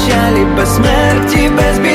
печалі, без смерті, без біди.